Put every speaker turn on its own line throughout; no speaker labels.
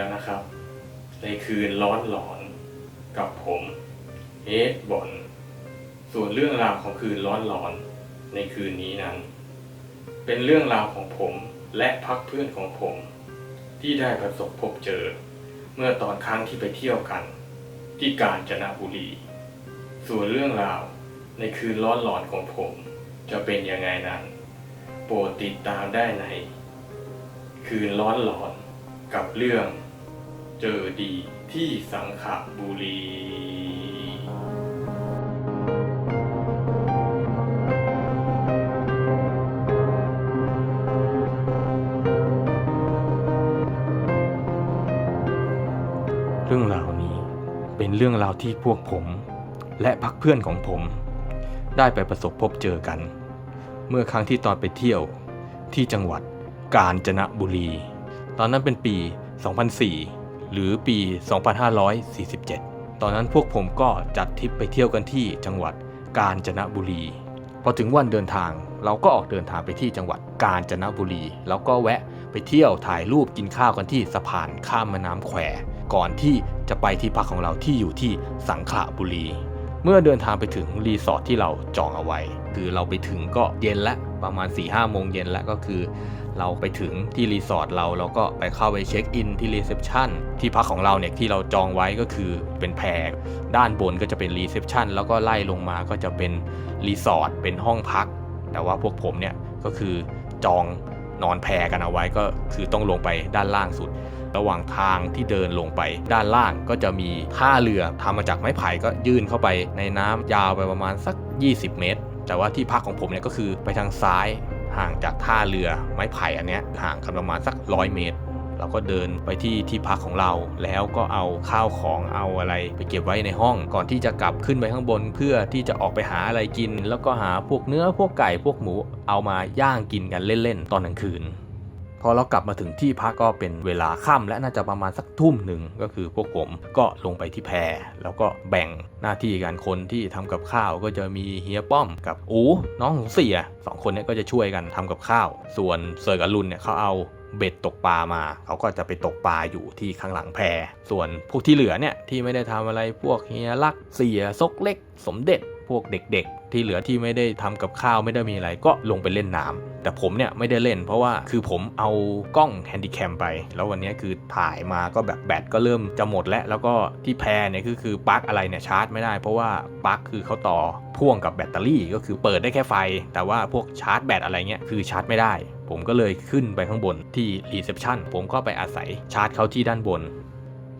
แล้วนะครับ ในคืนร้อนหลอนกับผมเฮดบอนส่วนเรื่องราวของคืนร้อนหลอนในคืนนี้นั้น เป็นเรื่องราวของผมและพักเพื่อนของผม ที่ได้ประสบพบเจอ เมื่อตอนครั้งที่ไปเที่ยวกัน ที่กาญจนบุรี ส่วนเรื่องราวในคืนร้อนหลอนของผม จะเป็นยังไงนั้น โปรดติดตามได้ใน คืนร้อนหลอนกับเรื่อง เจอดีที่สังขบุรีเรื่องราวนี้เป็นเรื่องราวที่พวกผม และพักเพื่อนของผม ได้ไปประสบพบเจอกัน เมื่อครั้งที่ตอนไปเที่ยวที่จังหวัดกาญจนบุรี ตอนนั้นเป็นปี 2004 หรือปี 2547 ตอนนั้นพวกผมก็จัดทริปไปเที่ยวกันที่จังหวัดกาญจนบุรี พอถึงวันเดินทางเราก็ออกเดินทางไปที่จังหวัดกาญจนบุรี แล้วก็แวะไปเที่ยวถ่ายรูปกินข้าวกันที่สะพานข้ามแม่น้ำแควก่อนที่จะไปที่พักของเราที่อยู่ที่สังขละบุรี เมื่อเดินทางไปถึงรีสอร์ทที่เราจองเอาไว้ คือเราไปถึงก็เย็นละประมาณ4ี่ห้าโมงเย็นแล้วก็คือ เราไปถึงที่รีสอร์ทเราเราก็ไปเข้าไปเช็คอินที่รีเซพชันที่พักของเราเนี่ยที่เราจองไว้ก็คือเป็นแพรด้านบนก็จะเป็นรีเซพชันแล้วก็ไล่ลงมาก็จะเป็นรีสอร์ทเป็นห้องพัก แต่ว่าพวกผมเนี่ยก็คือจองนอนแพรกันเอาไว้ก็คือต้องลงไปด้านล่างสุด ระหว่างทางที่เดินลงไปด้านล่างก็จะมีท่าเรือทำมาจากไม้ไผ่ก็ยื่นเข้าไปในน้ำยาวไปประมาณสัก 20 เมตร แต่ว่าที่พักของผมเนี่ยก็คือไปทางซ้าย ห่างจากท่าเรือไม้ไผ่อันเนี้ยห่างกันประมาณสักร้อยเมตรเราก็เดินไปที่ที่พักของเรา แล้วก็เอาข้าวของเอาอะไรไปเก็บไว้ในห้อง ก่อนที่จะกลับขึ้นไปข้างบน เพื่อที่จะออกไปหาอะไรกิน แล้วก็หาพวกเนื้อพวกไก่พวกหมูเอามาย่างกินกันเล่นๆ ตอนกลางคืน พอเรากลับมาถึงที่พักก็เป็นเวลาค่ำและน่าจะประมาณสักทุ่มหนึ่งก็คือพวกผมก็ลงไปที่แพแล้วก็แบ่งหน้าที่กันคนที่ทำกับข้าวก็จะมีเฮียป้อมกับอูน้องของเสียสองคนนี้ก็จะช่วยกันทำกับข้าว ส่วนเซอร์กับลุนเนี่ยเขาเอาเบ็ดตกปลามา เขาก็จะไปตกปลาอยู่ที่ข้างหลังแพส่วนพวกที่เหลือเนี่ยที่ไม่ได้ทำอะไรพวกเฮียลักเสียซกเล็ก สมเด็จพวกเด็กๆ ที่เหลือที่ไม่ได้ทำกับข้าวไม่ได้มีอะไรก็ลงไปเล่นน้ำแต่ผมเนี่ยไม่ได้เล่น เพราะว่าคือผมเอากล้องแฮนดิแคมไป แล้ววันนี้คือถ่ายมาก็แบบแบตก็เริ่มจะหมดแล้ว แล้วก็ที่แพรเนี่ยคือคือปลั๊กอะไรเนี่ยชาร์จไม่ได้ เพราะว่าปลั๊กคือเขาต่อพ่วงกับแบตเตอรี่ก็คือเปิดได้แค่ไฟ แต่ว่าพวกชาร์จแบตอะไรเงี้ยคือชาร์จไม่ได้ ผมก็เลยขึ้นไปข้างบนที่รีเซพชันผมก็ไปอาศัยชาร์จเขาที่ด้านบน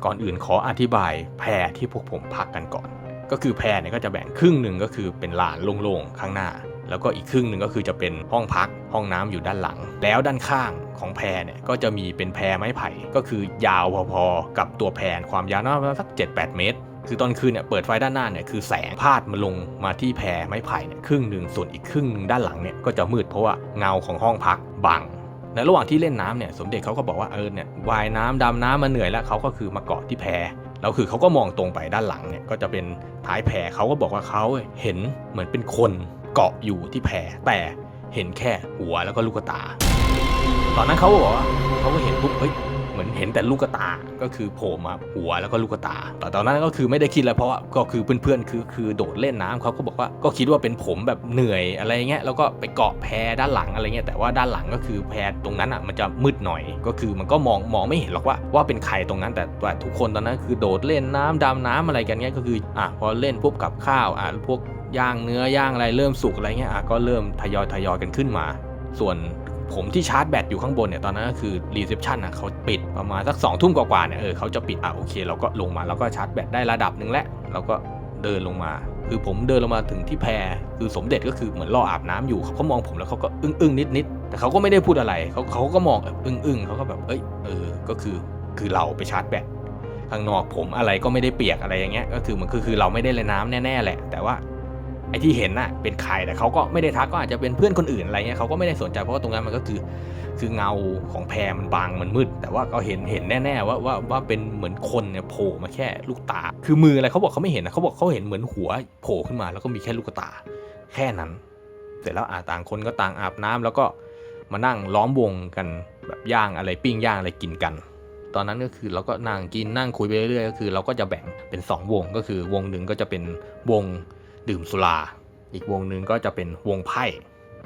ก่อนอื่นขออธิบายแพรที่พวกผมพักกันก่อน ก็คือแพรเนี่ยก็จะแบ่งครึ่งหนึ่งก็คือเป็นลานโล่งๆข้างหน้า แล้วก็อีกครึ่งหนึ่งก็คือจะเป็นห้องพักห้องน้ำอยู่ด้านหลัง แล้วด้านข้างของแพรเนี่ยก็จะมีเป็นแพรไม้ไผ่ ก็คือยาวพอๆกับตัวแพรความยาวน่าจะสัก7-8 เมตรคือตอนคืนเนี่ยเปิดไฟด้านหน้าเนี่ยคือแสงพาดมาลงมาที่แพรไม้ไผ่เนี่ยครึ่งหนึ่งส่วนอีกครึ่งหนึ่งด้านหลังเนี่ยก็จะมืดเพราะว่าเงาของห้องพักบังในระหว่างที่เล่นน้ำเนี่ยสมเด็จเขาก็บอกว่าเออเนี่ยว่ายน้ำดำน้ำมาเหนื่อยแล้วเขาก็คือมาเกาะที่แพ แล้วคือเขาก็มองตรงไปด้านหลังเนี่ยก็จะเป็นท้ายแพเขาก็บอกว่าเขาเห็นเหมือนเป็นคนเกาะอยู่ที่แพแต่เห็นแค่หัวแล้วก็ลูกตา ตอนนั้นเขาก็บอกว่าเขาก็เห็นปุ๊บเฮ้ย มือนเห็นแต่ลูกตา ก็คือโผล่มาหัวแล้วก็ลูกตา แต่ตอนนั้นก็คือไม่ได้คิดแล้วเพราะว่าก็คือเพื่อนๆคือคือโดดเล่นน้ำเขาก็บอกว่าก็คิดว่าเป็นผมแบบเหนื่อยอะไรเงี้ยแล้วก็ไปเกาะแพด้านหลังอะไรเงี้ยแต่ว่าด้านหลังก็คือแพตรงนั้นอะมันจะมืดหน่อย ก็คือมันก็มองมองไม่เห็นหรอกว่าว่าเป็นใครตรงนั้นแต่ว่าทุกคนตอนนั้นคือโดดเล่นน้ำดำน้ำอะไรกันเงี้ยก็คืออะพอเล่นปุ๊บกับข้าวอะพวกย่างเนื้อย่างอะไรเริ่มสุกอะไรเงี้ยอะก็เริ่มทยอยทยอยกันขึ้นมา ส่วน ผมที่ชาร์จแบตอยู่ข้างบนเนี่ยตอนนั้นก็คือรีเซพชันอะเขาปิดประมาณสักสองทุ่มกว่าๆเนี่ยเออเขาจะปิดอะโอเค เราก็ลงมาแล้วก็ชาร์จแบตได้ระดับหนึ่งแล้วเราก็เดินลงมา คือผมเดินลงมาถึงที่แพรคือสมเด็จก็คือเหมือนรออาบน้ำอยู่เขาก็มองผมแล้วเขาก็อึ้งอึ้งนิดนิดแต่เขาก็ไม่ได้พูดอะไรเขาเขาก็มองอึ้งอึ้งเขาก็แบบเอ้ยเออก็คือคือเราไปชาร์จแบตข้างนอกผมอะไรก็ไม่ได้เปียกอะไรอย่างเงี้ยก็คือมันคือคือเราไม่ได้เล่นน้ำแน่ๆแหละ แต่ว่า ไอ้ที่เห็นน่ะเป็นใครแต่เขาก็ไม่ได้ทักก็อาจจะเป็นเพื่อนคนอื่นอะไรเงี้ยเขาก็ไม่ได้สนใจเพราะว่าตรงนั้นมันก็คือคือเงาของแพรมันบางมันมืด แต่ว่าก็เห็นเห็นแน่ๆว่าว่าว่าเป็นเหมือนคนเนี่ยโผล่มาแค่ลูกตา คือมืออะไรเขาบอกเขาไม่เห็นนะเขาบอกเขาเห็นเหมือนหัวโผล่ขึ้นมาแล้วก็มีแค่ลูกตา แค่นั้น เสร็จแล้วอาต่างคนก็ต่างอาบน้ำแล้วก็มานั่งล้อมวงกันแบบย่างอะไรปิ้งย่างอะไรกินกันตอนนั้นก็คือเราก็นั่งกินนั่งคุยไปเรื่อยๆก็คือ เราก็จะแบ่งเป็น 2 วงก็คือวงหนึ่งก็จะเป็นวง ดื่มสุรา อีกวงหนึ่งก็จะเป็นวงไพ่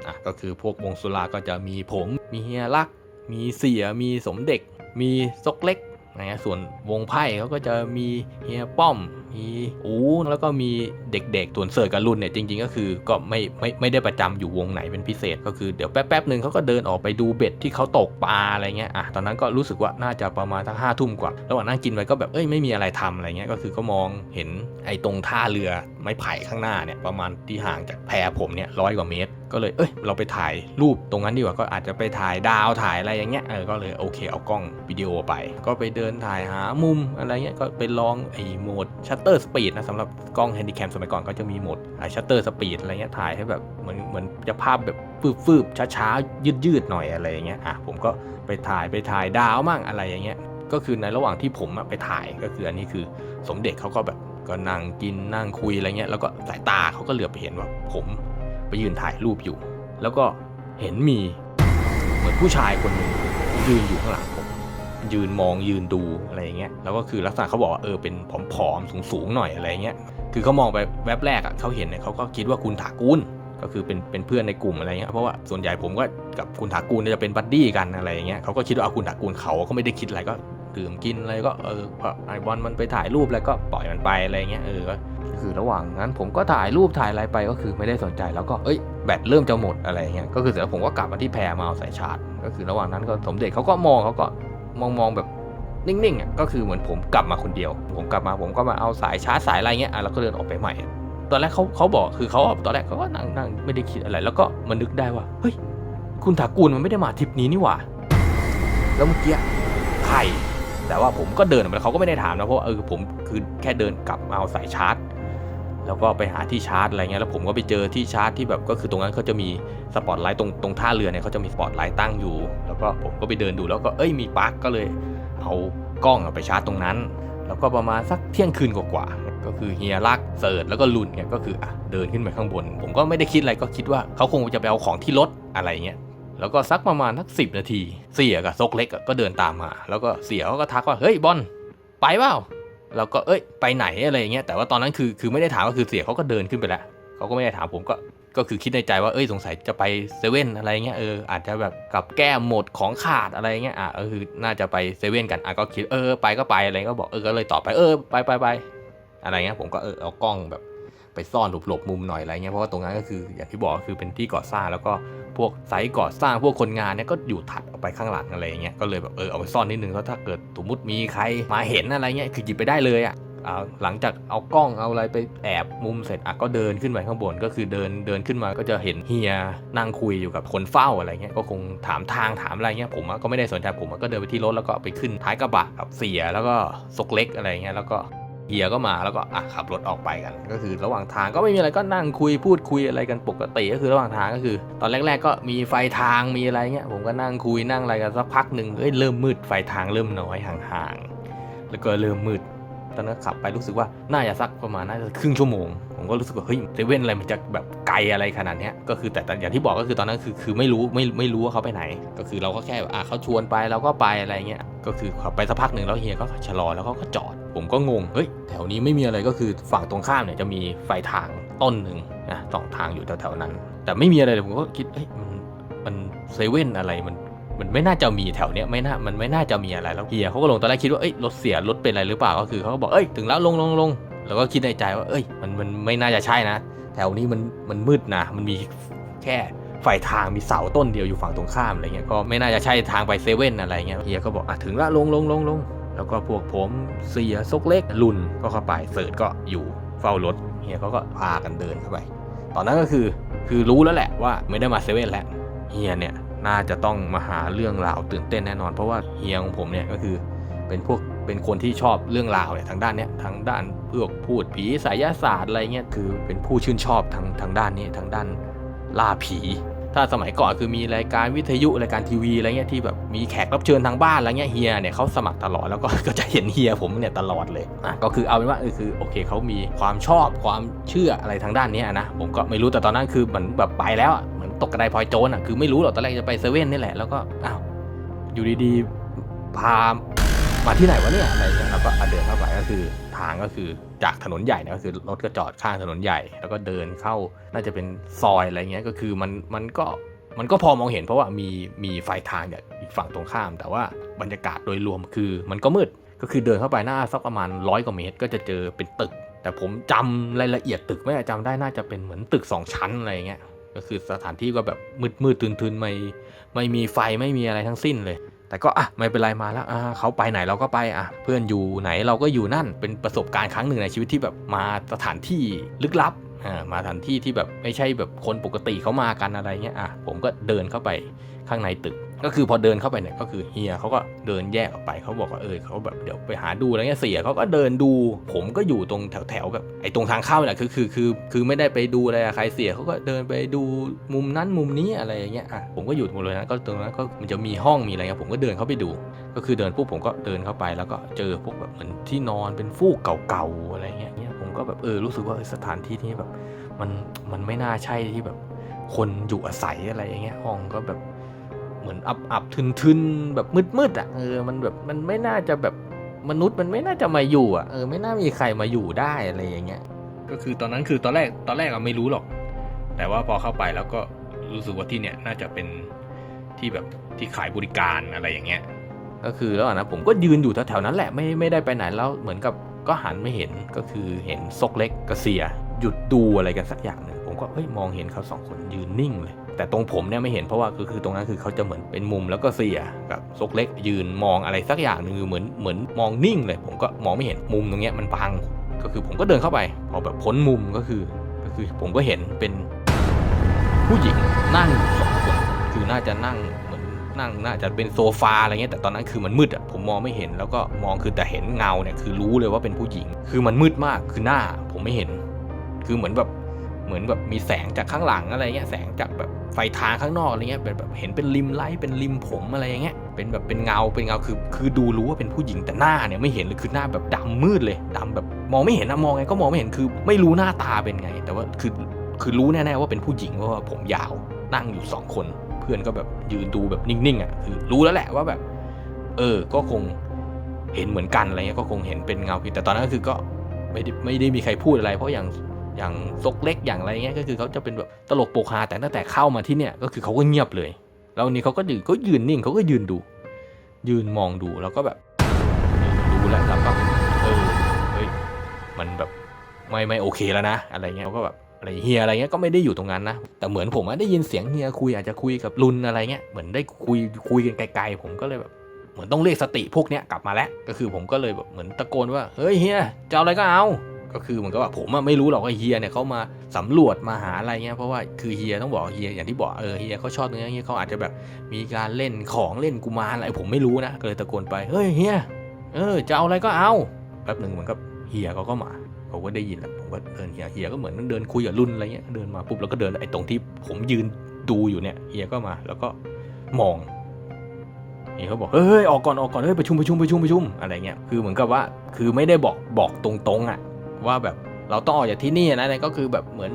อะก็คือพวกวงสุราก็จะมีผม มีเฮียรัก มีเสีย มีสมเด็จมีซกเล็ก นะฮะส่วนวงไพ่เขาก็จะมีเฮียป้อม มีอูแล้วก็มีเด็กๆส่วนเสิร์กับรุ่นเนี่ยจริงๆ ก็คือก็ไม่ไม่ไม่ได้ประจำอยู่วงไหนเป็นพิเศษ ก็คือเดี๋ยวแป๊บๆหนึ่งเขาก็เดินออกไปดูเบ็ดที่เขาตกปลาอะไรเงี้ยอะตอนนั้นก็รู้สึกว่าน่าจะประมาณทั้งห้าทุ่มกว่าระหว่างนั่งกินไปก็แบบเอ้ยไม่มีอะไรทำอะไรเงี้ยก็คือก็มองเห็นไอ้ตรงท่าเรือไม้ไผ่ข้างหน้าเนี่ยประมาณที่ห่างจากแพผมเนี่ยร้อยกว่าเมตร ก็เลยเอ้ยเราไปถ่ายรูปตรงนั้นดีกว่าก็อาจจะไปถ่ายดาวถ่ายอะไรอย่างเงี้ยเออก็เลยโอเคเอากล้องวิดีโอไป ก็ไปเดินถ่ายหามุมอะไรเงี้ยก็ไปลองไอ้โหมดชัตเตอร์สปีดนะสำหรับกล้องแฮนดิแคมสมัยก่อนก็จะมีโหมดไอ้ชัตเตอร์สปีดอะไรเงี้ยถ่ายให้แบบเหมือนเหมือนจะภาพแบบฟืบๆช้าๆยืดๆหน่อยอะไรอย่างเงี้ยอะผมก็ไปถ่ายไปถ่ายดาวมั่งอะไรอย่างเงี้ยก็คือในระหว่างที่ผมไปถ่ายก็คืออันนี้คือสมเด็จเขาก็แบบก็นั่งกินนั่งคุยอะไรเงี้ยแล้วก็สายตาเขาก็เหลือบไปเห็นว่าผม ไปยืนถ่ายรูปอยู่ แล้วก็เห็นมีเหมือนผู้ชายคนหนึ่งยืนอยู่ข้างหลังผมยืนมองยืนดูอะไรอย่างเงี้ยแล้วก็คือลักษณะเขาบอกว่าเออเป็นผอมๆสูงๆหน่อยอะไรเงี้ยคือเขามองไปแวบแรกอะเขาเห็นเนี่ยเขาก็คิดว่าคุณถากุลก็คือเป็นเป็นเพื่อนในกลุ่มอะไรเงี้ยเพราะว่าส่วนใหญ่ผมก็กับคุณถากุลเนี่ยจะเป็นบัดดี้กันอะไรอย่างเงี้ยเขาก็คิดว่าเอาคุณถากุลเขาก็ไม่ได้คิดอะไรก็ ดื่มกินอะไรก็เออพอไอบอลมันไปถ่ายรูปแล้วก็ปล่อยมันไปอะไรเงี้ยเออก็คือระหว่างนั้นผมก็ถ่ายรูปถ่ายอะไรไปก็คือไม่ได้สนใจแล้วก็เอ้ยแบตเริ่มจะหมดอะไรเงี้ยก็คือเสร็จแล้วผมก็กลับมาที่แพรมาเอาสายชาร์จก็คือระหว่างนั้นก็สมเด็จเขาก็มองเขาก็มองมองแบบนิ่งๆอะก็คือเหมือนผมกลับมาคนเดียว ผมกลับมาผมก็มาเอาสายชาร์จสายอะไรเงี้ยอะแล้วก็เดินออกไปใหม่ ตอนแรกเขาเขาบอกคือเขาตอนแรกเขาก็นั่งนั่งไม่ได้คิดอะไร แล้วก็มานึกได้ว่าเฮ้ยคุณถากูลมันไม่ได้มาทริปนี้นี่หว่าแล้วเมื่อกี้ใคร แต่ว่าผมก็เดินออกไปเขาก็ไม่ได้ถามนะเพราะเออผมคือแค่เดินกลับมาเอาสายชาร์จ แล้วก็ไปหาที่ชาร์จอะไรเงี้ยแล้วผมก็ไปเจอที่ชาร์จที่แบบก็คือตรงนั้นเขาจะมีสปอตไลท์ตรงตรงท่าเรือเนี่ยเขาจะมีสปอตไลท์ตั้งอยู่ แล้วก็ผมก็ไปเดินดูแล้วก็เอ้ยมีปลั๊กก็เลยเอากล้องไปชาร์จตรงนั้น แล้วก็ประมาณสักเที่ยงคืนกว่าก็คือเฮียรักเสิร์ตแล้วก็ลุนเนี่ยก็คืออะเดินขึ้นไปข้างบน ผมก็ไม่ได้คิดอะไรก็คิดว่าเขาคงจะไปเอาของที่รถอะไรเงี้ย แล้วก็สักประมาณสักสินาที เสียกับซกเล็กก็เดินตามมา แล้วก็เสียเขาก็ทักว่าเฮ้ยบอลไปเปล่าเราก็เอ้ยไปไหนอะไรอย่างเงี้ยแต่ว่าตอนนั้นคือคือไม่ได้ถามก็คือเสียเขาก็เดินขึ้นไปแล้วเขาก็ไม่ได้ถามผมก็ก็คือคิดในใจว่าเอ้ยสงสัยจะไปเซเว่นอะไรเงี้ยเอออาจจะแบบกับแก้หมดของขาดอะไรเงี้ยอะก็คือน่าจะไปเซเว่นกันอะก็คิดเออไปก็ไปอะไรก็บอกเออก็เลยตอบไปเออไปไปไปอะไรเงี้ยผมก็เออเอากล้องแบบ ไปซ่อนหลบๆมุมหน่อยอะไรเงี้ยเพราะว่าตรงนั้นก็คืออย่างที่บอกก็คือเป็นที่ก่อสร้างแล้วก็พวกไซต์ก่อสร้างพวกคนงานเนี่ยก็อยู่ถัดออกไปข้างหลังอะไรเงี้ยก็เลยแบบเออเอาไปซ่อนนิดนึงแล้วถ้าเกิดสมมติมีใครมาเห็นอะไรเงี้ยคือหยิบไปได้เลยอะอ่าหลังจากเอากล้องเอาอะไรไปแอบมุมเสร็จอะก็เดินขึ้นไปข้างบนก็คือเดินเดินขึ้นมาก็จะเห็นเฮียนั่งคุยอยู่กับคนเฝ้าอะไรเงี้ยก็คงถามทางถามอะไรเงี้ยผมก็ไม่ได้สนใจผมก็เดินไปที่รถแล้วก็ไปขึ้นท้ายกระบะกับเสียแล้วก็ซกเล็กอะไรเงี้ยแล้วก็ เฮียก็มาแล้วก็อะขับรถออกไปกัน ก็คือระหว่างทางก็ไม่มีอะไรก็นั่งคุยพูดคุยอะไรกันปกติก็คือระหว่างทางก็คือ ตอนแรก ๆ ก็มีไฟทางมีอะไรเงี้ยผมก็นั่งคุยนั่งอะไรกันสักพักหนึ่งเอ้ยเริ่มมืดไฟทางเริ่มน้อยห่างๆแล้วก็เริ่มมืดตอนนั้นขับไปรู้สึกว่าน่าจะสักประมาณน่าจะครึ่งชั่วโมง ผมก็รู้สึกว่าเฮ้ยเซเว่นอะไรมันจะแบบไกลอะไรขนาดนี้ก็คือแต่แต่อย่างที่บอกก็คือตอนนั้นคือคือไม่รู้ไม่ไม่รู้ว่าเขาไปไหน ก็คือเราก็แค่อะเขาชวนไปเราก็ไปอะไรเงี้ยก็คือขับไปสักพักหนึ่งแล้วเฮียก็ชะลอแล้วก็จอด ผมก็งง เฮ้ย แถวนี้ไม่มีอะไรก็คือฝั่งตรงข้ามเนี่ยจะมีไฟทางต้นหนึ่งนะสองทางอยู่แถวๆนั้น แต่ไม่มีอะไรเลยผมก็คิดเฮ้ยมันมันเซเว่นอะไรมันมันไม่น่าจะมีแถวเนี้ยไม่น่ามันไม่น่าจะมีอะไรแล้วเฮียเขาก็ลงตอนแรกคิดว่าเอ้ยรถเสียรถเป็นอะไรหรือเปล่าก็คือเขาก็บอกเอ้ยถึงแล้วลงลงลงแล้วก็คิดในใจว่าเอ้ยมันมันไม่น่าจะใช่นะ แถวนี้มันมันมืดนะมันมีแค่ไฟทางมีเสาต้นเดียวอยู่ฝั่งตรงข้ามอะไรเงี้ยก็ไม่น่าจะใช่ทางไปเซเว่นอะไรเงี้ยเฮียก็บอกอะถึงล้วลงลงลงลง แล้วก็พวกผมเสียซกเล็กลุนก็เข้าไปเสิร์ชก็อยู่เฝ้ารถเฮียเขาก็พากันเดินเข้าไป ตอนนั้นก็คือคือรู้แล้วแหละว่าไม่ได้มาเซเว่นแล้วเฮียเนี่ยน่าจะต้องมาหาเรื่องราวตื่นเต้นแน่นอน เพราะว่าเฮียของผมเนี่ยก็คือเป็นพวกเป็นคนที่ชอบเรื่องราวเนี่ยทางด้านเนี้ยทางด้านพวกพูดผีสายศาสตร์อะไรเงี้ยคือเป็นผู้ชื่นชอบทางทางด้านนี้ทางด้านล่าผี ถ้าสมัยก่อนคือมีรายการวิทยุรายการทีวีอะไรเงี้ยที่แบบมีแขกรับเชิญทางบ้านอะไรเงี้ยเฮียเนี่ยเขาสมัครตลอดแล้วก็ก็จะเห็นเฮียผมเนี่ยตลอดเลยอะก็คือเอาเป็นว่าเออคือโอเคเขามีความชอบความเชื่ออะไรทางด้านนี้นะผมก็ไม่รู้แต่ตอนนั้นคือเหมือนแบบไปแล้วเหมือนตกกระไดพลอยโจรอะคือไม่รู้หรอกตอนแรกจะไปเซเว่นนี่แหละแล้วก็อ้าวอยู่ดีๆพา มาที่ไหนวะเนี่ยอะไรเงี้ยเราก็เดินเข้าไปก็คือทางก็คือจากถนนใหญ่เนี่ยก็คือรถก็จอดข้างถนนใหญ่ แล้วก็เดินเข้าน่าจะเป็นซอยอะไรเงี้ยก็คือมันมันก็มันก็พอมองเห็นเพราะว่ามีมีไฟทางจากอีกฝั่งตรงข้าม แต่ว่าบรรยากาศโดยรวมคือมันก็มืดก็คือเดินเข้าไปหน้าสักประมาณร้อยกว่าเมตร ก็จะเจอเป็นตึก แต่ผมจำรายละเอียดตึกไม่ได้จำได้น่าจะเป็นเหมือนตึกสองชั้นอะไรเงี้ยก็คือสถานที่ก็แบบมืดมืดๆตื่นๆไม่ไม่มีไฟไม่มีอะไรทั้งสิ้นเลย แต่ก็อะไม่เป็นไรมาแล้วอะเขาไปไหนเราก็ไปอะเพื่อนอยู่ไหนเราก็อยู่นั่นเป็นประสบการณ์ครั้งหนึ่งในชีวิตที่แบบมาสถานที่ลึกลับอ่ามาสถานที่ที่แบบไม่ใช่แบบคนปกติเขามากันอะไรเงี้ยอะผมก็เดินเข้าไปข้างในตึก ก็คือพอเดินเข้าไปเนี่ยก็คือเฮียเขาก็เดินแยกออกไปเขาบอกว่าเออเขาแบบเดี๋ยวไปหาดูอะไรเงี้ยเสียเขาก็เดินดู ผมก็อยู่ตรงแถวแถวๆแบบไอ้ตรงทางเข้าแหละคือคือคือคือไม่ได้ไปดูอะไรใครเสียเขาก็เดินไปดูมุมนั้นมุมนี้อะไรอย่างเงี้ยอะผมก็อยู่ตรงเลยนะก็ตรงนั้นก็มันจะมีห้องมีอะไรเงี้ยผมก็เดินเข้าไปดู ก็คือเดินปุ๊บผมก็เดินเข้าไปแล้วก็เจอพวกแบบเหมือนที่นอนเป็นฟูกเก่าๆอะไรเงี้ยเนี่ยผมก็แบบเออรู้สึกว่าเออสถานที่นี้แบบมันมันไม่น่าใช่ที่แบบคนอยู่อาศัยอะไรอย่างเงี้ยห้องก็แบบ เหมือนอับอับทึนทึนๆแบบมืดมืดๆอะเออมันแบบมันไม่น่าจะแบบมนุษย์มันไม่น่าจะมาอยู่อะเออไม่น่ามีใครมาอยู่ได้อะไรอย่างเงี้ย ก็คือตอนนั้นคือตอนแรกตอนแรกอะไม่รู้หรอก แต่ว่าพอเข้าไปแล้วก็รู้สึกว่าที่เนี่ยน่าจะเป็นที่แบบที่ขายบริการอะไรอย่างเงี้ย ก็คือแล้วนะผมก็ยืนอยู่แถวๆนั้นแหละไม่ไม่ได้ไปไหนแล้วเหมือนกับก็หันไม่เห็นก็คือเห็นซกเล็กกับเสียหยุดดูอะไรกันสักอย่างหนึ่งผมก็เฮ้ยมองเห็นเขาสองคนยืนนิ่งเลย แต่ตรงผมเนี่ยไม่เห็นเพราะว่าคือคือตรงนั้นคือเขาจะเหมือนเป็นมุมแล้วก็เสียกับซกเล็กยืนมองอะไรสักอย่างหนึ่งเหมือนเหมือนมองนิ่งเลย ผมก็มองไม่เห็นมุมตรงเนี้ยมันบังก็คือผมก็เดินเข้าไป พอแบบพ้นมุมก็คือ ก็คือผมก็เห็นเป็นผู้หญิงนั่งอยู่สองคนคือน่าจะนั่งเหมือนนั่งน่าจะเป็นโซฟาอะไรเงี้ยแต่ตอนนั้นคือมันมืดอะผมมองไม่เห็นแล้วก็มองคือแต่เห็นเงาเนี่ยคือรู้เลยว่าเป็นผู้หญิง คือมันมืดมากคือหน้าผมไม่เห็น คือเหมือนแบบ เหมือนแบบมีแสงจากข้างหลังอะไรเงี้ยแสงจากแบบไฟทางข้างนอกอะไรเงี้ยเป็นแบบเห็นเป็นริมไลท์เป็นริมผมอะไรอย่างเงี้ยเป็นแบบเป็นเงาเป็นเงาคือคือดูรู้ว่าเป็นผู้หญิงแต่หน้าเนี่ยไม่เห็นเลยคือหน้าแบบดำมืดเลยดำแบบมองไม่เห็นนะมองไงก็มองไม่เห็นคือไม่รู้หน้าตาเป็นไง แต่ว่าคือคือรู้แน่ๆว่าเป็นผู้หญิงเพราะว่าผมยาวนั่งอยู่สองคน เพื่อนก็แบบยืนดูแบบนิ่งๆอะคือรู้แล้วแหละว่าแบบ เออก็คงเห็นเหมือนกันอะไรเงี้ยก็คงเห็นเป็นเงาแต่ตอนนั้นก็คือก็ไม่ได้ไม่ได้มีใครพูดอะไร เพราะอย่าง อย่างซกเล็กอย่างอะไรเงี้ยก็คือเขาจะเป็นแบบตลกโปกฮาแต่ตั้งแต่เข้ามาที่เนี่ยก็คือเขาก็เงียบเลย แล้วนี้เขาก็ยืนเขายืนนิ่งเขาก็ยืนดู ยืนมองดูแล้วก็แบบดูแล้วแล้วก็เออเฮ้ยมันแบบไม่ไม่โอเคแล้วนะอะไรเงี้ยเขาก็แบบอะไรเฮียอะไรเงี้ยก็ไม่ได้อยู่ตรงนั้นนะแต่เหมือนผมได้ยินเสียงเฮียคุยอาจจะคุยกับลุนอะไรเงี้ยเหมือนได้คุยคุยกันไกลๆผมก็เลยแบบเหมือนต้องเรียกสติพวกเนี้ยกลับมาแล้ว ก็คือผมก็เลยแบบเหมือนตะโกนว่า เฮ้ยเฮียจะเอาอะไรก็เอา ก็คือเหมือนกับว่าผมไม่รู้หรอกว่าเฮียเนี่ยเขามาสำรวจมาหาอะไรเงี้ยเพราะว่าคือเฮียต้องบอกเฮียอย่างที่บอกเออเฮียเขาชอบตรงนี้อเฮียเขาอาจจะแบบมีการเล่นของเล่นกุมารอะไรผมไม่รู้นะก็เลยตะโกนไปเฮ้ยเฮียเออจะเอาอะไรก็เอาแป๊บหนึ่งเหมือนกับเฮียเขาก็มาผมก็ได้ยินแล้วผมก็เดินเฮียเฮียก็เหมือนเดินคุยกับรุ่นอะไรเงี้ยเดินมาปุ๊บแล้วก็เดินไอ้ตรงที่ผมยืนดูอยู่เนี่ยเฮียก็มาแล้วก็มองนี่เขาบอกเฮ้ยออกก่อนออกก่อนเฮ้ยประชุมประชุมประชุมประชุมอะไรเงี้ยคือเหมือนกับว่าคือไม่ได้บอกบอกตรงๆอะ ว่าแบบเราต้องออกจากที่นี่นะเนี่ยก็คือแบบเหมือน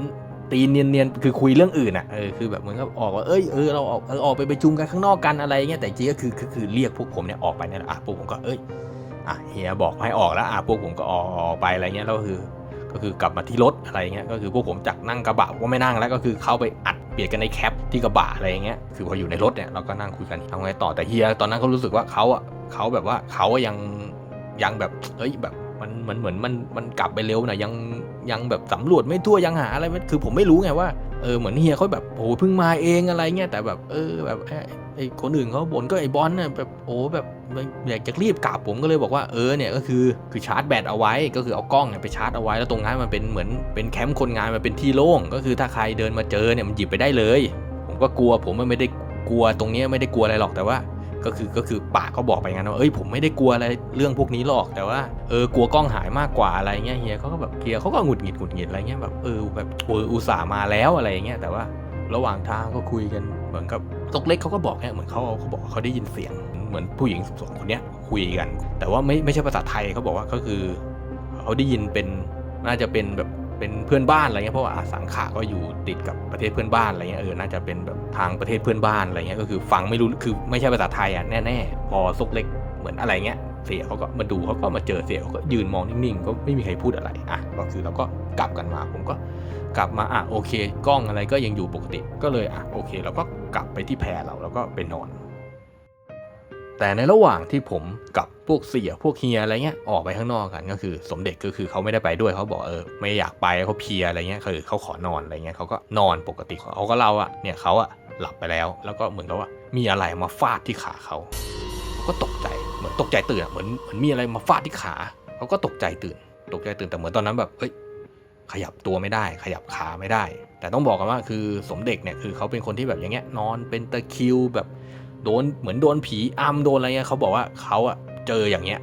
ตีเนียนๆคือคุยเรื่องอื่นอะเออคือแบบเหมือนกับออกว่าเอ้ยเออเราออกเออออกไปประชุมกันข้างนอกกันอะไรเงี้ยแต่จริงก็คือคือเรียกพวกผมเนี่ยออกไปเนี่ยแหละอะพวกผมก็เอ้ยอะเฮียบอกให้ออกแล้วอะพวกผมก็ออกไปอะไรเงี้ยแล้วก็คือก็คือกลับมาที่รถอะไรเงี้ยก็คือพวกผมจากนั่งกระบะก็ไม่นั่งแล้วก็คือเข้าไปอัดเบียดกันในแคปที่กระบะอะไรเงี้ยคือพออยู่ในรถเนี่ยเราก็นั่งคุยกันทำไงต่อแต่เฮียตอนนั้นเขารู้สึกว่าเขาอะเขาแบบว่าเขายังยังแบบเฮ้ยแบบ มันมันเหมือนมันมันกลับไปเร็วนะยังยังแบบสำรวจไม่ทั่วยังหาอะไรไม่คือผมไม่รู้ไงว่าเออเหมือนเฮียเขาแบบโอ้เพิ่งมาเองอะไรเงี้ยแต่แบบเออแบบไอ้คนอื่นเขาบ่นก็ไอ้บอลเนี่ยแบบโอ้แบบอยากจะรีบกลับผมก็เลยบอกว่าเออเนี่ยก็คือคือชาร์จแบตเอาไว้ก็คือเอากล้องเนี่ยไปชาร์จเอาไว้แล้วตรงนั้นมันเป็นเหมือนเป็นแคมป์คนงานมันเป็นที่โล่งก็คือถ้าใครเดินมาเจอเนี่ยมันหยิบไปได้เลย ผมก็กลัวผมไม่ได้กลัวตรงเนี้ยไม่ได้กลัวอะไรหรอกแต่ว่า ก็คือก็คือปากเขาบอกไปงั้นว่าเอ้ยผมไม่ได้กลัวอะไรเรื่องพวกนี้หรอกแต่ว่าเออกลัวกล้องหายมากกว่าอะไรเงี้ยเฮียเขาก็แบบเฮียเขาก็หงุดหงิดหงุดหงิดอะไรเงี้ยแบบเออแบบเอออุตส่าห์มาแล้วอะไรเงี้ยแต่ว่าระหว่างทางก็คุยกันเหมือนกับตกเล็กเขาก็บอกเนี่ยเหมือนเขาเขาบอกเขาได้ยินเสียงเหมือนผู้หญิงสองคนเนี้ยคุยกัน แต่ว่าไม่ไม่ใช่ภาษาไทยเขาบอกว่าก็คือเขาได้ยินเป็นน่าจะเป็นแบบ เป็นเพื่อนบ้านอะไรเงี้ยเพราะว่าสังขะก็อยู่ติดกับประเทศเพื่อนบ้านอะไรเงี้ยเออน่าจะเป็นแบบทางประเทศเพื่อนบ้านอะไรเงี้ยก็คือฟังไม่รู้คือไม่ใช่ภาษาไทยอะแน่ๆพอซกเล็กเหมือนอะไรเงี้ยเสียเขาก็มาดูเขาก็มาเจอเสียเขาก็ยืนมองนิ่งๆก็ไม่มีใครพูดอะไรอะก็คือเราก็กลับกันมาผมก็กลับมาอะโอเค กล้องอะไรก็ยังอยู่ปกติก็เลยอะโอเคเราก็กลับไปที่แพรเราแล้วก็ไปนอน แต่ในระหว่างที่ผมกับพวกเสียพวกเฮียอะไรเงี้ยออกไปข้างนอกกันก็คือ สมเด็จก็คือเขาไม่ได้ไปด้วยเขาบอกเออไม่อยากไปเขาเพียอะไรเงี้ยคือเขาขอนอนอะไรเงี้ยเขาก็นอนปกติเขาก็เล่าอะเนี่ยเขาอะหลับไปแล้ว แล้วก็เหมือนกับว่ามีอะไรมาฟาดที่ขาเขาเขาก็ตกใจเหมือนตกใจตื่นเหมือนเหมือนมีอะไรมาฟาดที่ขาเขาก็ตกใจตื่น ตกใจตื่นแต่เหมือนตอนนั้นแบบเฮ้ยขยับตัวไม่ได้ ขยับขาไม่ได้ แต่ต้องบอกกันว่าคือสมเด็จเนี่ยคือเขาเป็นคนที่แบบอย่างเงี้ยนอนเป็นตะคิวแบบ โดนเหมือนโดนผีอำโดนอะไรเงี้ยเขาบอกว่าเขาอะเจออย่างเงี้ย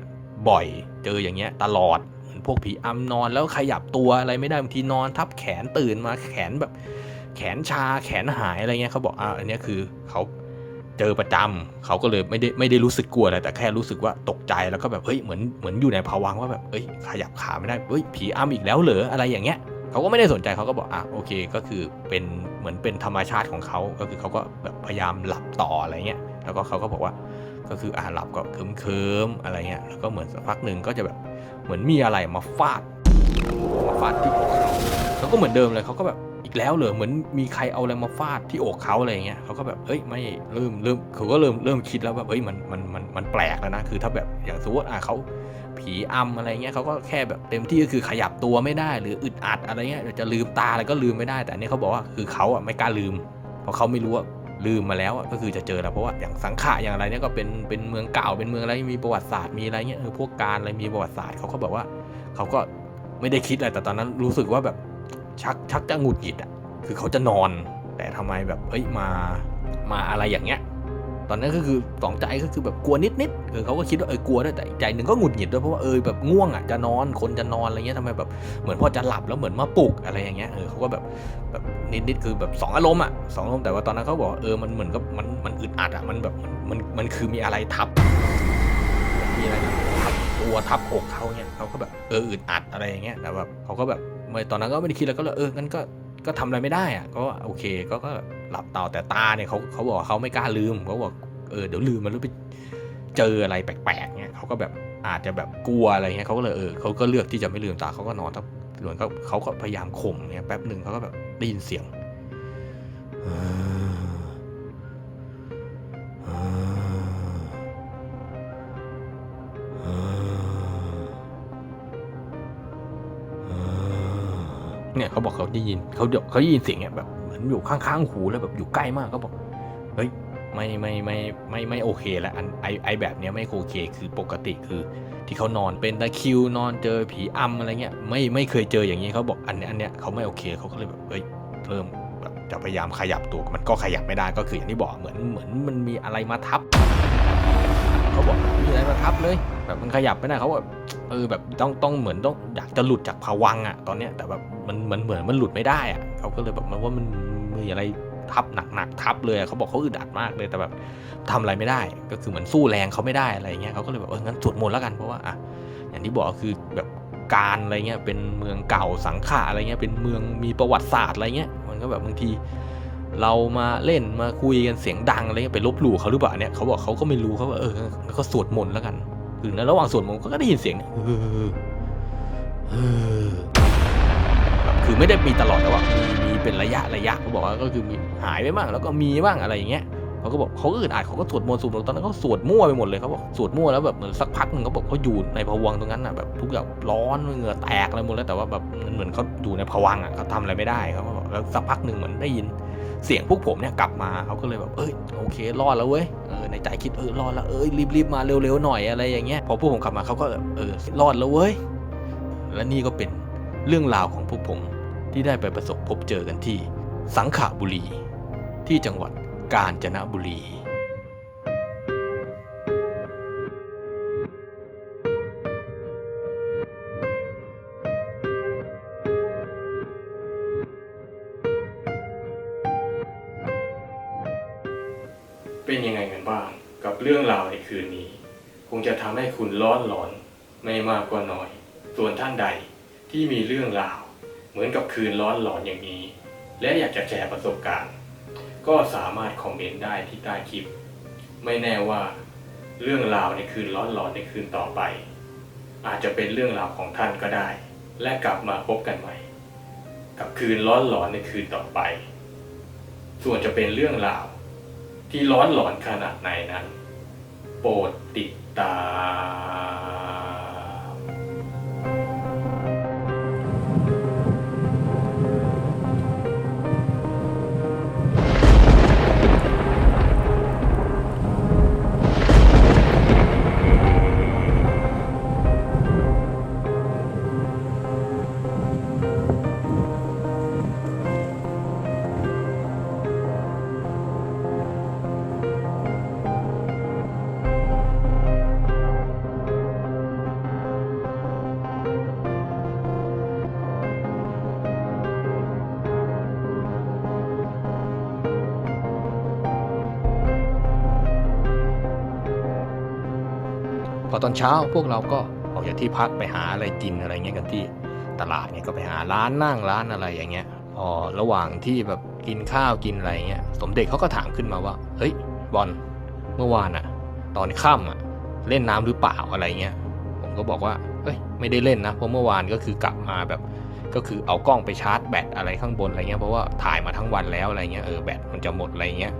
บ่อย เจออย่างเงี้ยตลอดเหมือนพวกผีอำนอนแล้วขยับตัวอะไรไม่ได้บางทีนอน ทับแขนตื่นมาแขนแบบ แขนชาแขนหายอะไรเงี้ยเขาบอกอ่าอันนี้คือเขาเจอประจำเขาก็เลยไม่ได้ไม่ได้รู้สึกกลัวอะไรแต่แค่รู้สึกว่าตกใจแล้วก็แบบเฮ้ยเหมือนเหมือนอยู่ในภวังว่าแบบเอ้ยขยับขาไม่ได้เฮ้ยผีอำอีกแล้วเหรออะไรอย่างเงี้ยเขาก็ไม่ได้สนใจเขาก็บอกอะโอเค ก็คือเป็นเหมือนเป็นธรรมชาติของเขาก็คือเขาก็แบบพยายามหลับต่ออะไรเงี้ย แล้วก็เขาก็บอกว่าก็คืออาหลับก็เคิมๆอะไรเงี้ยแล้วก็เหมือนสักพักหนึ่งก็จะแบบเหมือนมีอะไรมาฟาดมาฟาดที่อกเขาแล้วก็เหมือนเดิมเลยเขาก็แบบอีกแล้วเหรอเหมือนมีใครเอาอะไรมาฟาดที่อกเขาอะไรเงี้ยเขาก็แบบเอ้ยไม่เริ่มเริ่มเขาก็เริ่มเริ่มคิดแล้วแบบเอ้ยมันมันมันมันแปลกแล้วนะคือถ้าแบบอย่างสมมติอะเขาผีอำอะไรเงี้ยเขาก็แค่แบบเต็มที่ก็คือขยับตัวไม่ได้หรืออึดอัดอะไรเงี้ยจะลืมตาอะไรก็ลืมไม่ได้แต่อันนี้เขาบอกว่าคือเขาอะไม่กล้าลืม เพราะเขาไม่รู้ว่า ลืมมาแล้วอะก็คือจะเจอแล้วเพราะว่าอย่างสังขะอย่างอะไรเนี่ยก็เป็นเป็นเมืองเก่าเป็นเมืองอะไรมีประวัติศาสตร์มีอะไรเงี้ยเออพวกการอะไรมีประวัติศาสตร์เขาก็แบบว่าเขาก็ไม่ได้คิดอะไรแต่ตอนนั้นรู้สึกว่าแบบชักชักจะหงุดหงิดอะคือเขาจะนอน แต่ทำไมแบบเอ้ยมามาอะไรอย่างเงี้ย ตอนนั้นก็คือสองใจก็คือแบบกลัวนิดนิดๆเออเขาก็คิดว่าเออกลัวด้วยแต่ใจหนึ่งก็หงุดหงิดด้วยเพราะว่าเออแบบง่วงอะจะนอนคนจะนอนอะไรเงี้ยทำไมแบบเหมือนพอจะหลับแล้วเหมือนมาปลุกอะไรอย่างเงี้ยเออเขาก็แบบแบบนิดนิดๆคือแบบสองอารมณ์อะสองอารมณ์แต่ว่าตอนนั้นเขาบอกเออมันเหมือนกับมันมันอึดอัดอะมันแบบมันมันมันคือมีอะไรทับมีอะไรทับตัวทับอกเขาเนี่ยเขาก็แบบเอออึดอัดอะไรอย่างเงี้ยแต่แบบเขาก็แบบไม่ตอนนั้นก็ไม่ได้คิดแล้วก็เลยเอองั้นก็ ก็ทำอะไรไม่ได้อะก็โอเคก็ก็หลับตาแต่ตาเนี่ยเขาเขาบอกเขาไม่กล้าลืมเขาบอกเออเดี๋ยวลืมมันรู้ไปเจออะไรแปลกๆเนี่ยเขาก็แบบอาจจะแบบกลัวอะไรเงี้ยเขาก็เลยเออเขาก็เลือกที่จะไม่ลืมตาเขาก็นอนทับเหลวนเขาเขาก็พยายามข่มเนี่ยแป๊บหนึ่งเขาก็แบบได้ยินเสียงเนี่ย เขาบอกเขาได้ยินเขาเดี๋ยวเขาได้ยินเสียงเนี่ยแบบเหมือนอยู่ข้างๆหูแล้วแบบอยู่ใกล้มากเขาบอกเฮ้ยไม่ไม่ไม่ไม่ไม่โอเคแล้วอันไอไอแบบเนี้ยไม่โอเคคือปกติคือที่เขานอนเป็นตะคิวนอนเจอผีอำอะไรเงี้ยไม่ไม่เคยเจออย่างนี้เขาบอกอันเนี้ยอันเนี้ยเขาไม่โอเคเขาก็เลยแบบเอ้ยเริ่มแบบจะพยายามขยับตัวมันก็ขยับไม่ได้ก็คืออย่างที่บอกเหมือนเหมือนมันมีอะไรมาทับเขาบอกมีอะไรมาทับเลย แบบมันขยับไม่ได้เขาแบบ เออแบบต้องต้องเหมือนต้องอยากจะหลุดจากภวังอะตอนเนี้ยแต่แบบมันมันเหมือนมันหลุดไม่ได้อะเขาก็เลยแบบมันว่ามันมีอะไรทับหนักๆทับเลยเขาบอกเขาอึดอัดมากเลยแต่แบบทำอะไรไม่ได้ ก็คือเหมือนสู้แรงเขาไม่ได้อะไรเงี้ยเขาก็เลยแบบเอองั้นสวดมนต์แล้วกันเพราะว่าอะอย่างที่บอกคือแบบการอะไรเงี้ยเป็นเมืองเก่าสังขะอะไรเงี้ยเป็นเมืองมีประวัติศาสตร์อะไรเงี้ยมันก็แบบบางทีเรามาเล่นมาคุยกันเสียงดังอะไรเงี้ยไปลบหลู่เขาหรือเปล่าเนี่ยเขาบอกเขาก็ไม่รู้เขาว่าเออแล้วก็สวดมนต์แล้วกัน คือในระหว่างสวดมนต์ก็ได้ยินเสียงเนี่ยเออเออคือไม่ได้มีตลอดแต่ว่ามีมีเป็นระยะระยะเขาบอกว่าก็คือมีหายไปบ้างแล้วก็มีบ้างอะไรอย่างเงี้ยเขาก็บอกเขาก็อึดอัดเขาก็สวดมนต์สวดมนต์ตอนนั้นเขาสวดมั่วไปหมดเลยเขาบอกสวดมั่วแล้วแบบเหมือนสักพักหนึงเขาบอกเขาอยู่ในภวังค์ตรงนั้นอะแบบทุกอย่างร้อนเหงื่อแตกอะไรหมดแล้วแต่ว่าแบบมันเหมือนเขาอยู่ในภวังค์อะเขาทำอะไรไม่ได้เขาก็บอกแล้วสักพักหนึ่งเหมือนได้ยิน เสียงพวกผมเนี่ยกลับมาเขาก็เลยแบบเอ้ยโอเครอดแล้วเว้ยเออในใจคิดเออรอดแล้วเอ้ยรีบๆมาเร็วๆหน่อยอะไรอย่างเงี้ยพอพวกผมกลับมาเขาก็เออรอดแล้วเว้ยและนี่ก็เป็นเรื่องราวของพวกผมที่ได้ไปประสบพบเจอกันที่ สังขบุรี ที่จังหวัดกาญจนบุรี คุณร้อนหลอนไม่มากก็น้อย ส่วนท่านใดที่มีเรื่องราว เหมือนกับคืนร้อนหลอนอย่างนี้ และอยากจะแชร์ประสบการณ์ ก็สามารถคอมเมนต์ได้ที่ใต้คลิป ไม่แน่ว่า เรื่องราวในคืนร้อนร้อนในคืนต่อไป อาจจะเป็นเรื่องราวของท่านก็ได้ และกลับมาพบกันใหม่ กับคืนร้อนหลอนในคืนต่อไป ส่วนจะเป็นเรื่องราว ที่ร้อนหลอนขนาดไหนนั้น โปรดติด ตา พอตอนเช้าพวกเราก็ออกจากที่พักไปหาอะไรกินอะไรเงี้ยกันที่ตลาดเนี่ยก็ไปหาร้านนั่งร้านอะไรอย่างเงี้ยพอระหว่างที่แบบกินข้าวกินอะไรเงี้ยสมเด็จเขาก็ถามขึ้นมาว่า เฮ้ยบอลเมื่อวานอะตอนค่ำอะเล่นน้ำหรือเปล่าอะไรเงี้ยผมก็บอกว่าเฮ้ยไม่ได้เล่นนะเพราะเมื่อวานก็คือกลับมาแบบ ก็คือเอากล้องไปชาร์จแบตอะไรข้างบนอะไรเงี้ยเพราะว่าถ่ายมาทั้งวันแล้วอะไรเงี้ยเออแบตมันจะหมดอะไรเงี้ย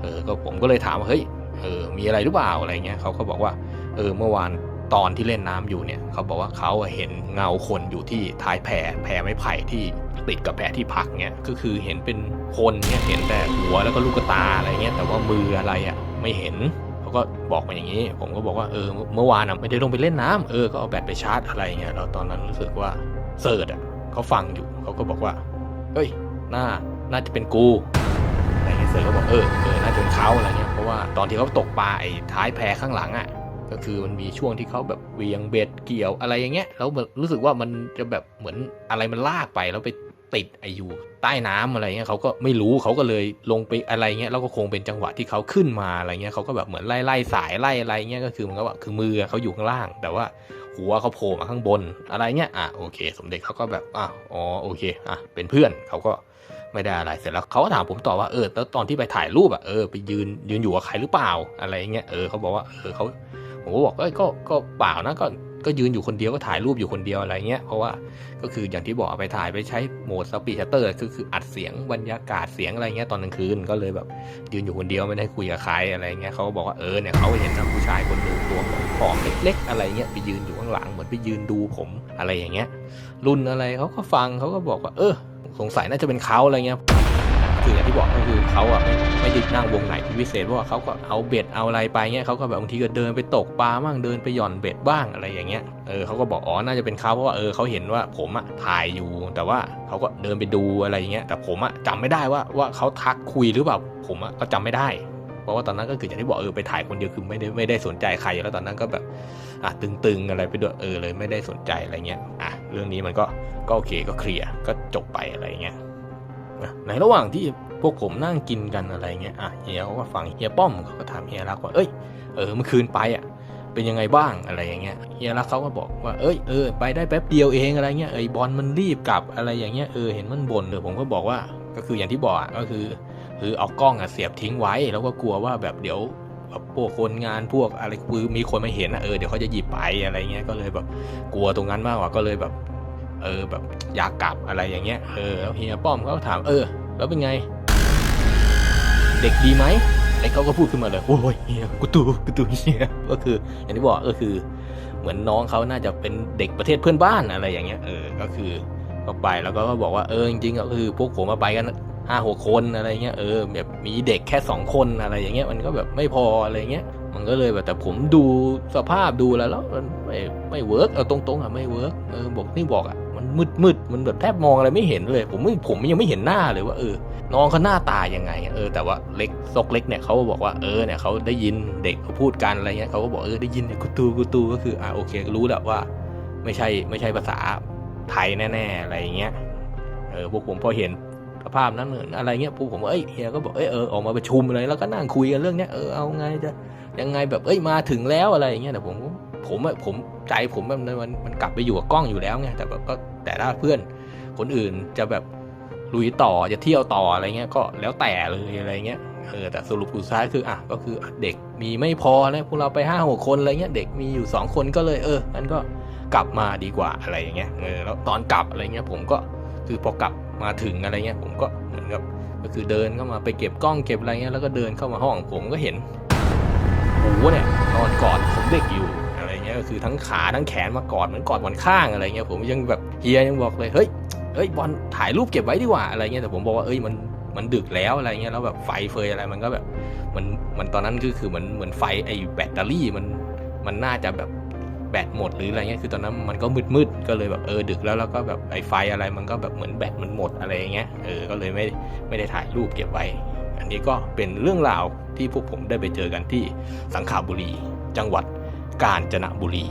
เออก็ผมก็เลยถามว่าเฮ้ยเออมีอะไรหรือเปล่าอะไรเงี้ยเขาก็บอกว่า เออเมื่อวานตอนที่เล่นน้ำอยู่เนี่ยเขาบอกว่าเขาเห็นเงาคนอยู่ที่ท้ายแพแพไม้ไผ่ที่ติดกับแพที่พักเนี่ยก็คือเห็นเป็นคนเนี่ยเห็นแต่หัวแล้วก็ลูกตาอะไรเงี้ยแต่ว่ามืออะไรอะไม่เห็นเขาก็บอกมาอย่างนี้ ผมก็บอกว่าเออเมื่อวานอะไม่ได้ลงไปเล่นน้ำเออก็เอาแบตไปชาร์จอะไรเงี้ยแล้วตอนนั้นรู้สึกว่าเสิร์ชอะเขาฟังอยู่เขาก็บอกว่าเอ้ยน่าน่าจะเป็นกูอะไรเงี้ยเสิร์ชก็บอกเออเออน่าจะเป็นเขาอะไรเงี้ยเพราะว่าตอนที่เขาตกปลาไอ้ท้ายแพข้างหลังอะ ก็คือมันมีช่วงที่เขาแบบเวียงเบ็ดเกี่ยวอะไรอย่างเงี้ยแล้วรู้สึกว่ามันจะแบบเหมือนอะไรมันลากไปแล้วไปติดไออยู่ใต้น้ำอะไรเงี้ยเขาก็ไม่รู้เขาก็เลยลงไปอะไรเงี้ยแล้วก็คงเป็นจังหวะที่เขาขึ้นมาอะไรเงี้ยเขาก็แบบเหมือนไล่ไล่สายไล่อะไรเงี้ยก็คือมันก็ว่าคือมือเขาอยู่ข้างล่าง แต่ว่าหัวเขาโผล่มาข้างบนอะไรเงี้ยอะโอเค สมเด็จเขาก็แบบอะอ๋อโอเคอะเป็นเพื่อนเขาก็ไม่ได้อะไรเสร็จแล้วเขาก็ถามผมต่อว่าเออแล้วตอนที่ไปถ่ายรูปอะเออไปยืนยืนอยู่กับใครหรือเปล่าอะไรเงี้ยเออเขาบอกว่าเออเขา ผมก็บอกเอ้ยก็ก็เปล่านะก็ก็ยืนอยู่คนเดียวก็ถ่ายรูปอยู่คนเดียวอะไรเงี้ยเพราะว่าก็คืออย่างที่บอกไปถ่ายไปใช้โหมดสปีชเตอร์คือคืออัดเสียงบรรยากาศเสียงอะไรเงี้ยตอนกลางคืนก็เลยแบบยืนอยู่คนเดียวไม่ได้คุยกับใครอะไรเงี้ยเขาก็บอกว่าเออเนี่ยเขาเห็นนะผู้ชายคนหนึ่งตัวผอมเล็ก ๆ อะไรเงี้ยไปยืนอยู่ข้างหลังเหมือนไปยืนดูผมอะไรอย่างเงี้ย รุ่นอะไรเขาก็ฟังเขาก็บอกว่า เออ สงสัยน่าจะเป็นเขาอะไรเงี้ย คืออย่างที่บอกก็คือเขาอะไม่ไม่ได้นั่งวงไหนพิเศษเพราะว่าเขาก็เอาเบ็ดเอาอะไรไปเงี้ยเขาก็แบบบางทีก็เดินไปตกปลาบ้างเดินไปหย่อนเบ็ดบ้างอะไรอย่างเงี้ยเออเขาก็บอกอ๋อน่าจะเป็นเขาเพราะว่าเออเขาเห็นว่าผมอะถ่ายอยู่ แต่ว่าเขาก็เดินไปดูอะไรอย่างเงี้ยแต่ผมอะจำไม่ได้ว่าว่าเขาทักคุยหรือเปล่าผมอะก็จำไม่ได้เพราะว่าตอนนั้นก็คืออย่างที่บอกเออไปถ่ายคนเดียวคือไม่ได้ไม่ได้สนใจใครแล้วตอนนั้นก็แบบอะตึงๆอะไรไปด้วยเออเลยไม่ได้สนใจอะไรเงี้ยอะเรื่องนี้มันก็ก็โอเคก็เคลียร์ก็จบไปอะไรเงี้ย ในระหว่างที่พวกผมนั่งกินกันอะไรเงี้ยอะเฮียเขาก็ฟังเฮียป้อมเขาก็ถามเฮียรักว่าเอ้ยเออเมื่อคืนไปอะเป็นยังไงบ้างอะไรอย่างเงี้ยเฮียรักเขาก็บอกว่าเอ้ยเออไปได้แป๊บเดียวเองอะไรเงี้ยเอ้ยบอลมันรีบกลับอะไรอย่างเงี้ยเออเห็นมันบ่นเดี๋ยวผมก็บอกว่าก็คืออย่างที่บอกอะก็คือคือเอากล้องอะเสียบทิ้งไว้ แล้วก็กลัวว่าแบบเดี๋ยวพวกคนงานพวกอะไรคือมีคนมาเห็นอะเออเดี๋ยวเขาจะหยิบไปอะไรเงี้ยก็เลยแบบกลัวตรงนั้นมากกว่าก็เลยแบบ เออแบบอยากกลับอะไรอย่างเงี้ยเออแล้วเฮียป้อมเขาก็ถามเออ แล้วเป็นไง เด็กดีไหมไอ้เขาก็พูดขึ้นมาเลยโอ้ยเฮียกูตูกูตูเฮียก็คือ อย่างที่บอกก็คือ เหมือนน้องเขาน่าจะเป็นเด็กประเทศเพื่อนบ้านอะไรอย่างเงี้ยเออก็คือก็ไปแล้วก็บอกว่าเออจริงๆก็คือพวกผมมาไปกันห้าหกคนอะไรเงี้ยเออแบบมีเด็กแค่สองคนอะไรอย่างเงี้ยมันก็แบบไม่พออะไรเงี้ยมันก็เลยแบบแต่ผมดูสภาพดูแล้วแล้วมันไม่ไม่เวิร์กเอาตรงๆอะไม่เวิร์กเออบอกนี่บอกอะ มันมืดมืดมันแบบแทบมองอะไรไม่เห็นเลย ผมไม่ผมยังไม่เห็นหน้าเลยว่าเออ น้องเขาหน้าตายังไง เออแต่ว่าเล็กซกเล็กเนี่ยเขาบอกว่าเออเนี่ยเขาได้ยินเด็กเขาพูดกันอะไรเงี้ยเขาก็บอกเออได้ยินกูตูกูตูก็คืออ่าโอเครู้แหละว่า ไม่ใช่ไม่ใช่ภาษาไทยแน่ๆอะไรเงี้ยเออพวกผมพอเห็นสภาพนั้นอะไรเงี้ยพวกผมเอ้ยเฮียก็บอกเอ้ยเออออกมาประชุมอะไรแล้วก็นั่งคุยกันเรื่องเนี้ยเออเอาไงจะยังไงแบบเอ้ยมาถึงแล้วอะไรอย่างเงี้ยแต่ผม ผมอะผมใจผมมันมันมันกลับไปอยู่กับกล้องอยู่แล้วไงแต่แบบก็แต่ถ้าเพื่อนคนอื่นจะแบบลุยต่อจะเที่ยวต่ออะไรเงี้ยก็แล้วแต่เลยอะไรเงี้ยเออแต่สรุปสุดท้ายคืออะก็คือเด็กมีไม่พอนะพวกเราไปห้าหกคนอะไรเงี้ยเด็กมีอยู่สองคนก็เลยเอองั้นก็กลับมาดีกว่าอะไรอย่างเงี้ยเออแล้วตอนกลับอะไรเงี้ยผมก็คือพอกลับมาถึงอะไรเงี้ยผมก็เหมือนกับก็คือเดินเข้ามาไปเก็บกล้องเก็บอะไรเงี้ยแล้วก็เดินเข้ามาห้องผมก็เห็นหูเนี่ยนอนกอดผมเด็กอยู่ ก็คือทั้งขาทั้งแขนมากอดเหมือนกอดวันข้างอะไรเงี้ยผมยังแบบเฮียยังบอกเลยเฮ้ยเฮ้ยบอลถ่ายรูปเก็บไว้ดีกว่าอะไรเงี้ยแต่ผมบอกว่าเอ้ยมันมันดึกแล้วอะไรเงี้ยแล้วแบบไฟเฟยอะไรมันก็แบบมันมันตอนนั้นคือคือเหมือนเหมือนไฟไอ้แบตเตอรี่มันมันน่าจะแบบแบตหมดหรืออะไรเงี้ยคือตอนนั้นมันก็มืดมืดก็เลยแบบเออดึกแล้วแล้วก็แบบไอ้ไฟอะไรมันก็แบบเหมือนแบตมันหมดอะไรเงี้ยเออก็เลยไม่ไม่ได้ถ่ายรูปเก็บไว้ อันนี้ก็เป็นเรื่องราวที่พวกผมได้ไปเจอกันที่สังขบุรีจังหวัด กาญจนบุรี